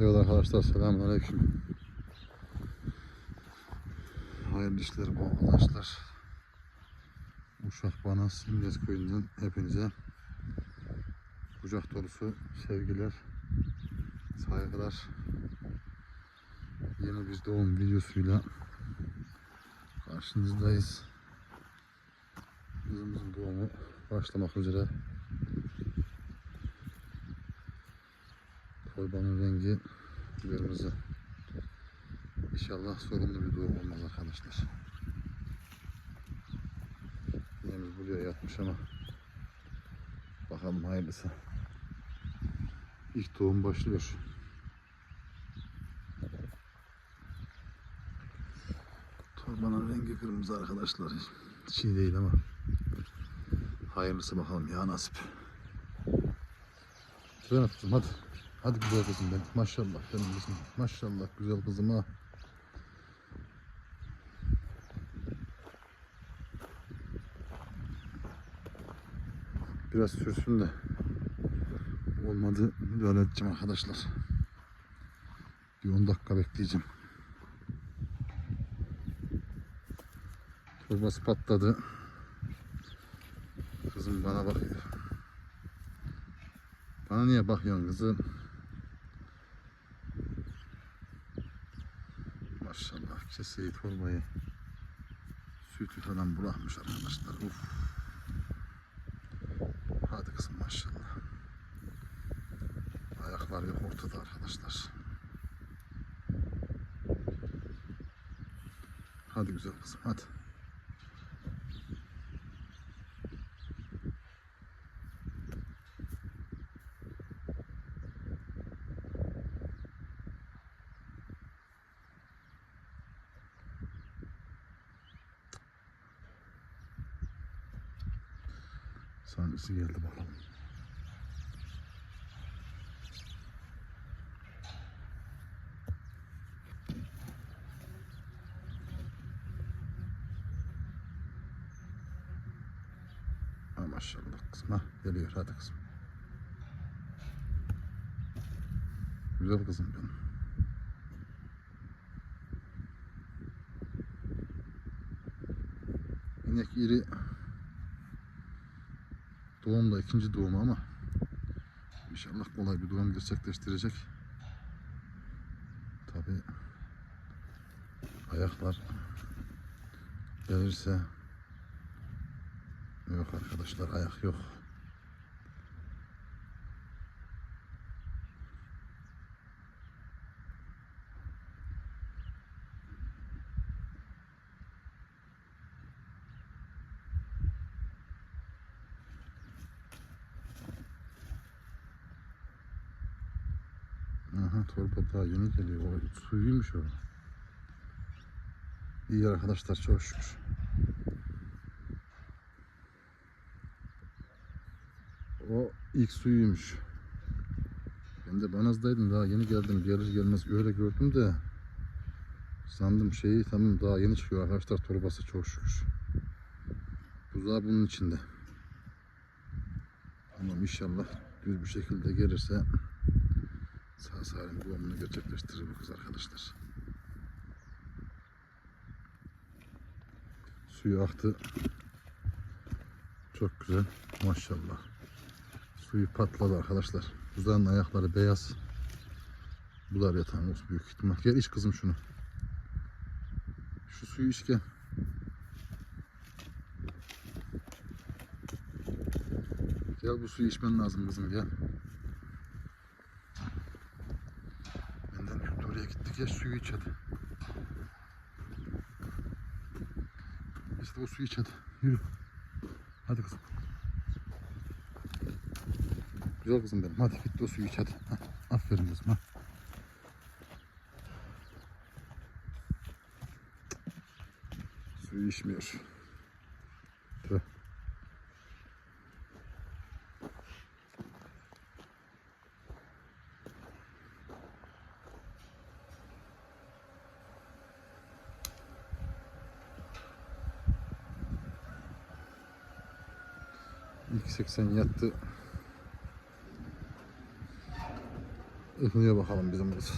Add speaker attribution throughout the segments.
Speaker 1: Evet arkadaşlar selamünaleyküm. Hayırlı işler bu arkadaşlar. Uşak Banas İmlez köyünden hepinize kucak dolusu sevgiler, saygılar. Yeni bir doğum videosuyla karşınızdayız. Kızımızın doğumu başlamak üzere. Torbanın rengi kırmızı. İnşallah sorunlu bir doğum olmaz arkadaşlar. Yemiz buraya yatmış ama bakalım hayırlısı. İlk doğum başlıyor. Torbanın rengi kırmızı arkadaşlar. Çiğ değil ama hayırlısı bakalım ya nasip. Şöyle kızım hadi. Hadi güzel kızım benim. Maşallah benim kızım. Maşallah güzel kızım ha. Biraz sürsün de olmadı müdahale edeceğim arkadaşlar. Bir 10 dakika bekleyeceğim. Torbası patladı. Kızım bana bakıyor. Bana niye bakıyorsun kızım? Maşallah keseyi torbayı sütü falan bırakmış arkadaşlar. Uf. Hadi kızım maşallah. Ayaklar yok ortada arkadaşlar. Hadi güzel kızım hadi. Sahnesi geldi bakalım. Maşallah kızım ha geliyor hadi kızım. Güzel kızım benim. İnek iri Doğum da ikinci doğumu ama inşallah kolay bir doğum gerçekleştirecek. Tabi ayaklar gelirse yok arkadaşlar ayak yok. Aha torba daha yeni geliyor. O suyuymuş o. İyi arkadaşlar çok şükür. O ilk suyuymuş. Ben de Banaz'daydım daha yeni geldim. Gelir gelmez öyle gördüm de sandım şeyi tamam daha yeni çıkıyor arkadaşlar torbası çok şükür. Buzağı bunun içinde. Tamam inşallah düz bir şekilde gelirse sağ salim doğumunu gerçekleştirir bu kız arkadaşlar. Suyu aktı. Çok güzel. Maşallah. Suyu patladı arkadaşlar. Buzağın ayakları beyaz. Bular olsun büyük ihtimal. Gel iç kızım şunu. Şu suyu iç gel. Gel bu suyu içmen lazım kızım gel. Ya suyu iç hadi. İşte o suyu iç hadi. Yürü. Hadi kızım. Güzel kızım benim. Hadi git o suyu iç hadi. Hah, Aferin kızım. Ha. Suyu içmiyor. 80 yattı. Ipiniye bakalım bizim kız.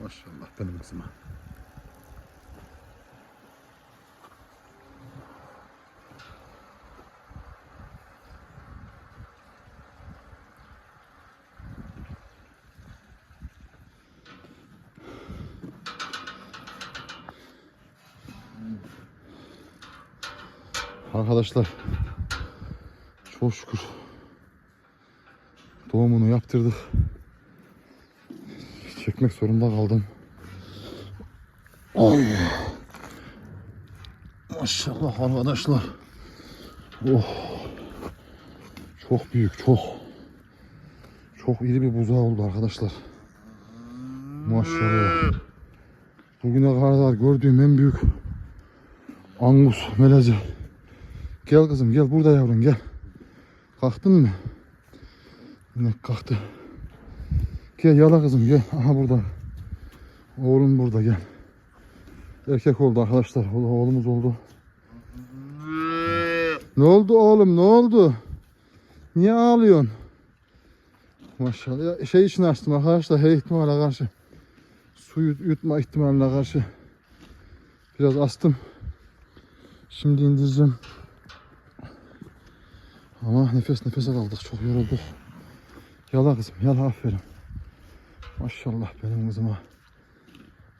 Speaker 1: Maşallah benim kızıma. Arkadaşlar çok şükür doğumunu yaptırdık. Çekmek zorunda kaldım. Ay. Maşallah arkadaşlar. Oh. Çok büyük çok. Çok iri bir buzağı oldu arkadaşlar. Maşallah. Bugüne kadar gördüğüm en büyük Angus melezi. Gel kızım gel burada yavrum gel. Kalktın mı? İnek kalktı. Gel yala kızım gel. Aha burada. Oğlum burada gel. Erkek oldu arkadaşlar. Oğlumuz oldu. Ne oldu oğlum ne oldu? Niye ağlıyorsun? Maşallah. Ya şey için açtım arkadaşlar her ihtimale karşı. Su yut- yutma ihtimaline karşı. Biraz astım. Şimdi indireceğim. Ama nefes nefese kaldık. Çok yorulduk. Yala kızım yala aferin. Maşallah benim kızıma.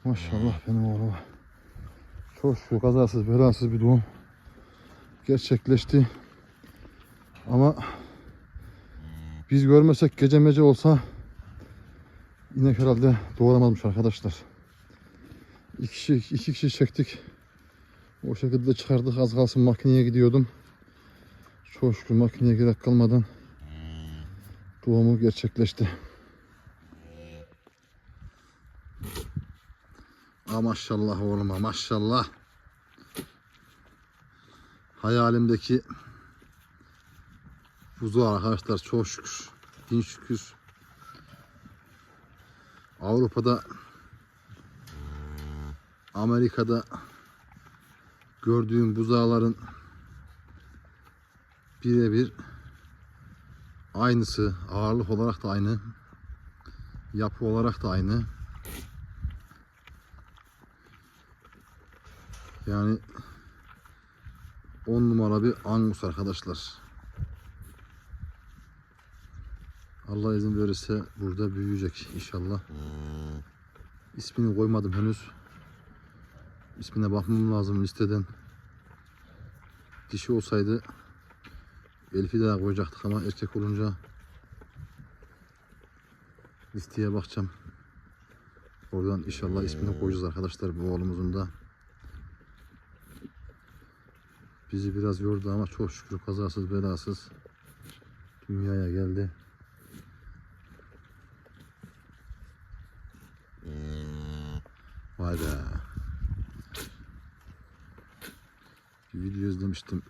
Speaker 1: Maşallah benim oğluma. Çok şükür kazasız belasız bir doğum gerçekleşti. Ama biz görmesek gece mece olsa inek herhalde doğuramazmış arkadaşlar. İki kişi, iki kişi çektik. O şekilde çıkardık. Az kalsın makineye gidiyordum. Çok şükür makineye gerek kalmadan doğumu gerçekleşti. Aa maşallah oğluma maşallah. Hayalimdeki buzu arkadaşlar çok şükür. Bin şükür. Avrupa'da Amerika'da gördüğüm buzağların birebir aynısı. Ağırlık olarak da aynı. Yapı olarak da aynı. Yani 10 numara bir Angus arkadaşlar. Allah izin verirse burada büyüyecek inşallah. İsmini koymadım henüz. İsmine bakmam lazım listeden. Dişi olsaydı Elif'i de koyacaktık ama erkek olunca listeye bakacağım. Oradan inşallah ismini koyacağız arkadaşlar bu oğlumuzun da. Bizi biraz yordu ama çok şükür kazasız belasız dünyaya geldi. Vay be. Bir video izlemiştim.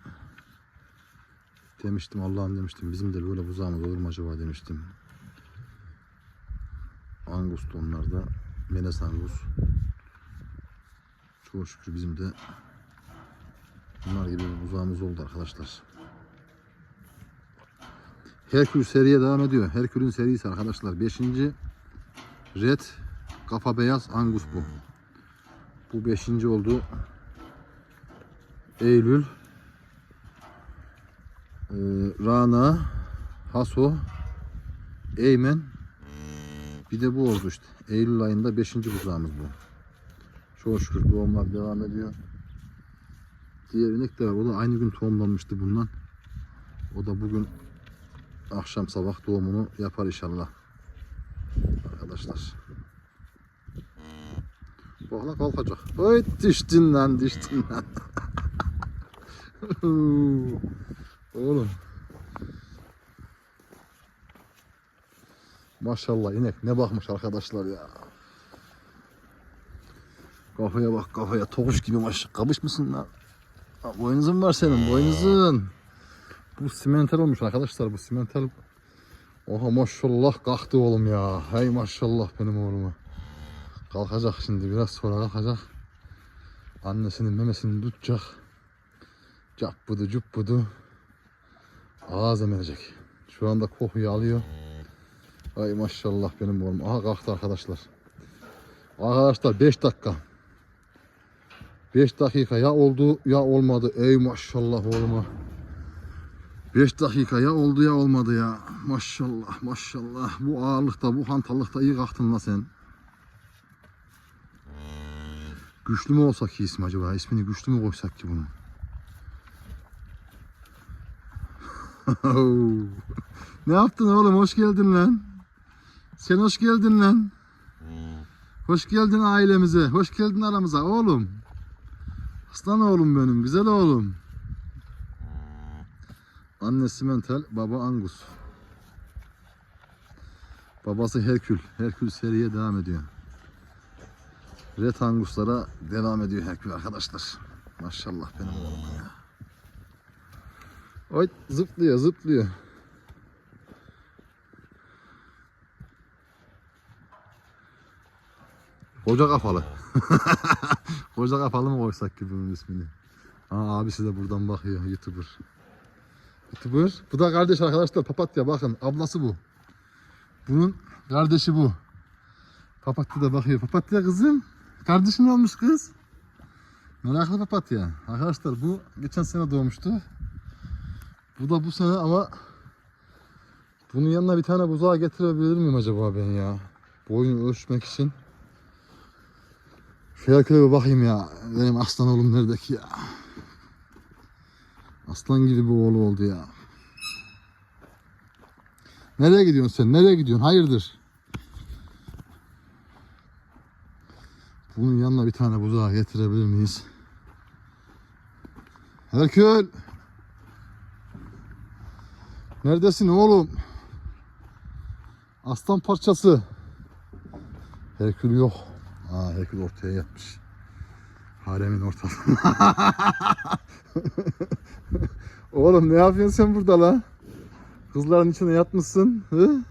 Speaker 1: Demiştim Allah'ım demiştim bizim de böyle buzağımız olur mu acaba demiştim. Onlar da. Menes Angus. Çok şükür bizim de bunlar gibi bir buzağımız oldu arkadaşlar. Herkül seriye devam ediyor. Herkül'ün serisi arkadaşlar. 5. Red kafa beyaz Angus bu. Bu 5. oldu. Eylül ee, Rana Haso Eymen bir de bu oldu işte. Eylül ayında 5. buzağımız bu. Çok şükür doğumlar devam ediyor. Diğer inek de. O da aynı gün tohumlanmıştı bundan. O da bugün akşam sabah doğumunu yapar inşallah. Arkadaşlar. Bak lan kalkacak. Oy düştün lan düştün lan. Oğlum. Maşallah inek ne bakmış arkadaşlar ya. Kafaya bak kafaya tokuş gibi maş. Kabış mısın lan? Ha, Boynuzun var senin boynuzun. Bu simental olmuş arkadaşlar bu simental Oha maşallah kalktı oğlum ya. Hey maşallah benim oğluma. Kalkacak şimdi biraz sonra kalkacak. Annesinin memesini tutacak. Capbudu cupbudu. Ağza verecek. Şu anda kokuyu alıyor. Ay maşallah benim oğlum. Aha kalktı arkadaşlar. Arkadaşlar 5 dakika. 5 dakika ya oldu ya olmadı. Ey maşallah oğluma. 5 dakika ya oldu ya olmadı ya. Maşallah maşallah. Bu ağırlıkta bu hantallıkta iyi kalktın la sen. Güçlü mü olsak ki ismi acaba? İsmini güçlü mü koysak ki bunun? Ne yaptın oğlum? Hoş geldin lan. Sen hoş geldin lan. Hoş geldin ailemize. Hoş geldin aramıza oğlum. Aslan oğlum benim. Güzel oğlum. Annesi mental, baba Angus. Babası Herkül. Herkül seriye devam ediyor. Red Angus'lara devam ediyor Herkül arkadaşlar. Maşallah benim oğluma ya. Oy zıplıyor zıplıyor. Koca kafalı. Koca kafalı mı koysak ki bunun ismini? Aa, abisi de buradan bakıyor YouTuber. YouTuber. Bu da kardeş arkadaşlar papatya bakın ablası bu. Bunun kardeşi bu. Papatya da bakıyor. Papatya kızım. Kardeşin olmuş kız. Meraklı papatya. Arkadaşlar bu geçen sene doğmuştu. Bu da bu sene ama bunun yanına bir tane buzağı getirebilir miyim acaba ben ya? Boyunu ölçmek için. Şöyle bir bakayım ya. Benim aslan oğlum nerede ki ya? Aslan gibi bu oğlu oldu ya. Nereye gidiyorsun sen? Nereye gidiyorsun? Hayırdır? Bunun yanına bir tane buzağı getirebilir miyiz? Herkül! Neredesin oğlum? Aslan parçası. Herkül yok. Aa Herkül ortaya yatmış. Haremin ortasında. oğlum ne yapıyorsun sen burada la? Kızların içine yatmışsın. Hı?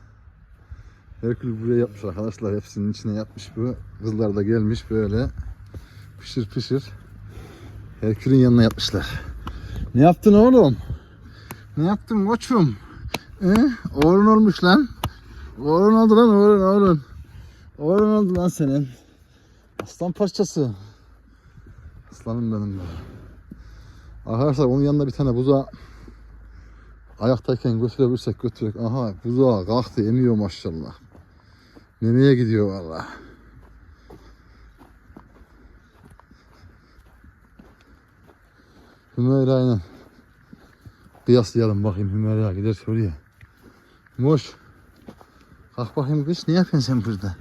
Speaker 1: Herkül buraya yapmış arkadaşlar. Hepsinin içine yatmış bu. Kızlar da gelmiş böyle. Pişir pişir. Herkül'ün yanına yatmışlar. Ne yaptın oğlum? Ne yaptın koçum? He? Oğlun olmuş lan. Oğlun oldu lan oğlun oğlun. Oğlun oldu lan senin. Aslan parçası. Aslanım benim be. Arkadaşlar onun yanında bir tane buza ayaktayken götürebilirsek götürek. Aha buzağa kalktı emiyor maşallah. Memeye gidiyor valla. Hümeyra aynen. Kıyaslayalım bakayım Hümeyra gider söylüyor. Moş. Kalk bakayım kız ne yapıyorsun sen burada?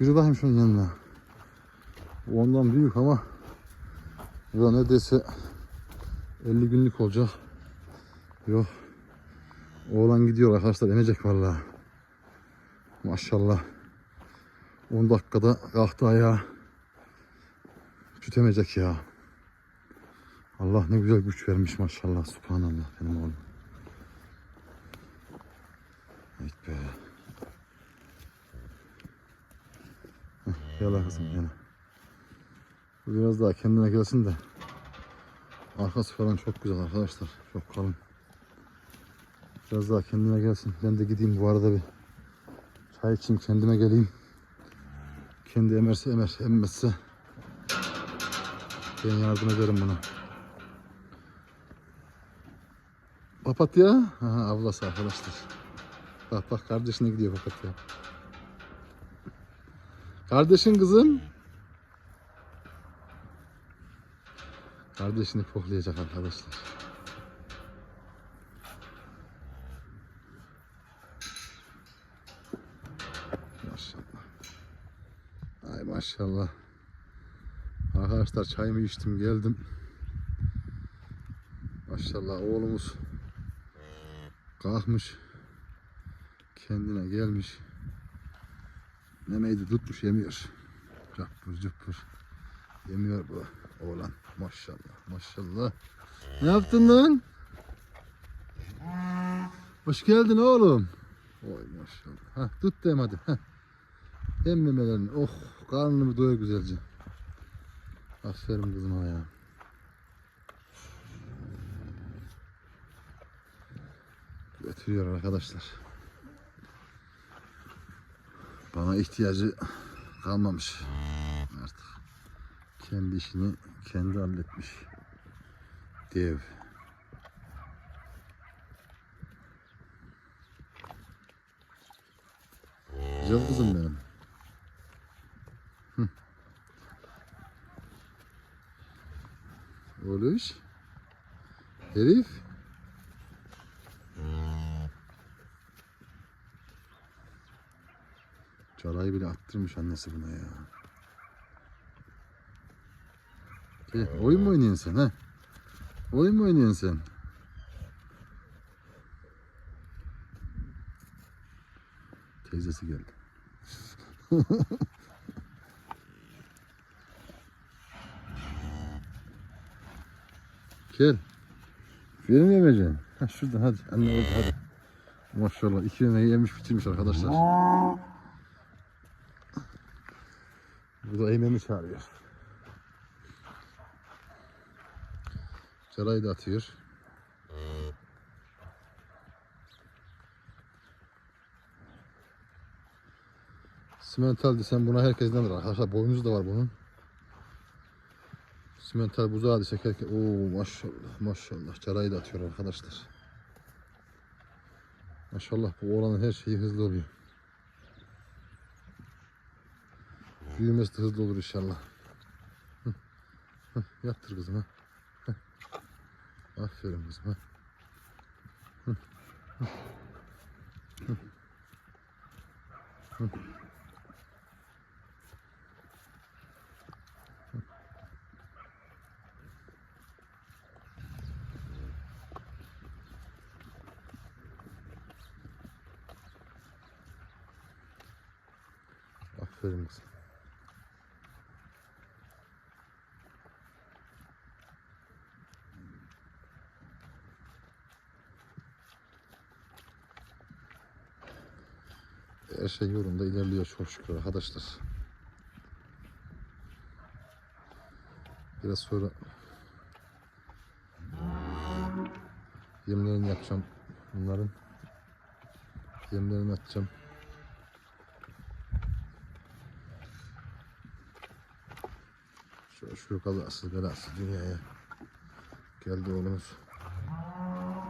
Speaker 1: Yürü bakayım şunun yanına. Ondan büyük ama bu neredeyse 50 günlük olacak. Yok. Oğlan gidiyor arkadaşlar emecek vallahi. Maşallah. 10 dakikada kalktı ayağa. Tütemeyecek ya. Allah ne güzel güç vermiş maşallah. Subhanallah benim oğlum. Evet be. Yala kızım yala. Bu biraz daha kendine gelsin de. Arkası falan çok güzel arkadaşlar. Çok kalın. Biraz daha kendine gelsin. Ben de gideyim bu arada bir çay içeyim kendime geleyim. Kendi emerse emer, emmezse ben yardım ederim buna. Papatya. Aha, ablası arkadaşlar. Bak bak kardeşine gidiyor papatya. Kardeşin kızım. Kardeşini pohlayacak arkadaşlar. Maşallah. Ay maşallah. Arkadaşlar çayımı içtim geldim. Maşallah oğlumuz kalkmış. Kendine gelmiş. Memeyi tutmuş yemiyor. Cıppır cıppır. Yemiyor bu oğlan. Maşallah maşallah. Ne yaptın lan? Hoş geldin oğlum. Oy maşallah. Ha tut dem hadi. Heh. Em memelerini. Oh karnını doyur güzelce. Aferin kızıma ya. Götürüyor arkadaşlar. Bana ihtiyacı kalmamış artık. Kendi işini kendi halletmiş. Dev. Güzel kızım benim. Hı. Oluş. Herif. Çarayı bile attırmış annesi buna ya. Gel, oyun mu oynuyorsun sen ha? Oyun mu oynuyorsun sen? Teyzesi geldi. Gel. Verim yemeyeceksin. Ha şuradan hadi. Anne orada hadi. Maşallah iki yemeği yemiş bitirmiş arkadaşlar. Bu da çağırıyor. Çarayı da atıyor. Simental desem buna herkesten arkadaşlar boynuzu da var bunun. Simental buzağı desek herkes... Oo maşallah maşallah çarayı da atıyor arkadaşlar. Maşallah bu oğlanın her şeyi hızlı oluyor. Büyümesi de hızlı olur inşallah. Hı, hı, Yaptır kızım ha. Aferin kızım ha. Hı, hı. Hı. Aferin kızım. Her şey yolunda ilerliyor çok şükür arkadaşlar. Biraz sonra yemlerini yapacağım bunların. Yemlerini atacağım. Şu, şu kazasız belasız dünyaya geldi oğlumuz.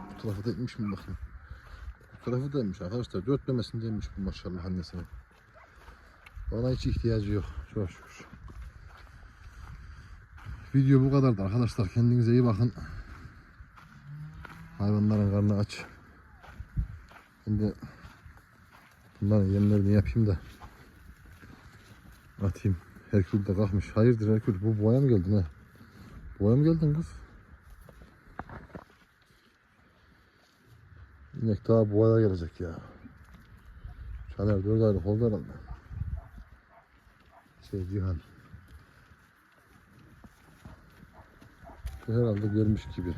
Speaker 1: Bu tarafı da inmiş mi bakayım. Tarafı da inmiş arkadaşlar. Dört memesinde inmiş bu maşallah annesine. Bana hiç ihtiyacı yok. Çok şükür. Video bu kadardı arkadaşlar. Kendinize iyi bakın. Hayvanların karnı aç. De bunların yemlerini yapayım da atayım. Herkül de kalkmış. Hayırdır Herkül? Bu boya mı geldin ha? Boya mı geldin kız? İnek daha boya gelecek ya. Caner dört aylık oldu herhalde. Şey Cihan. Herhalde gelmiş gibi.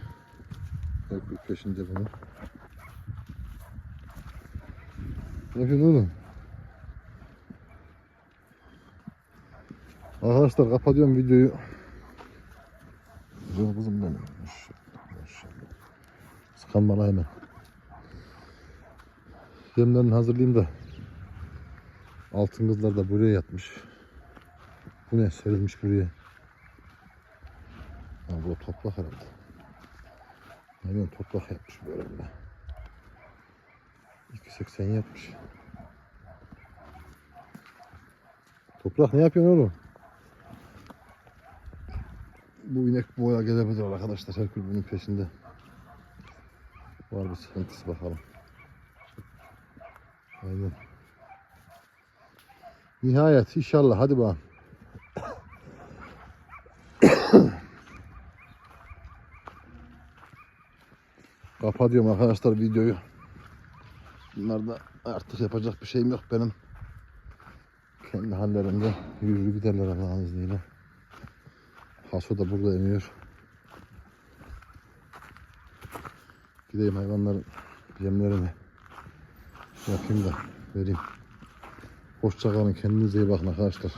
Speaker 1: Herkül peşinde bunu. Ne yapıyorsun? Arkadaşlar kapatıyorum videoyu. Güzel kızım benim. Maşallah. maşallah. Sıkanmalı hemen. Yemlerini hazırlayayım da. Altın kızlar da buraya yatmış. Bu ne serilmiş buraya. Ha bu toprak herhalde. Aynen toprak yapmış böyle bile. 2.80 yapmış. Toprak ne yapıyorsun oğlum? Bu inek boya gelebilir arkadaşlar. Herkül bunun peşinde. Var bir sıkıntısı bakalım. Aynen. Nihayet inşallah hadi bakalım. Kapatıyorum arkadaşlar videoyu. Bunlar artık yapacak bir şeyim yok benim. Kendi hallerinde yürür giderler Allah'ın izniyle. Haso da burada emiyor. Gideyim hayvanların yemlerini Yapayım da vereyim. Hoşça kalın. Kendinize iyi bakın arkadaşlar.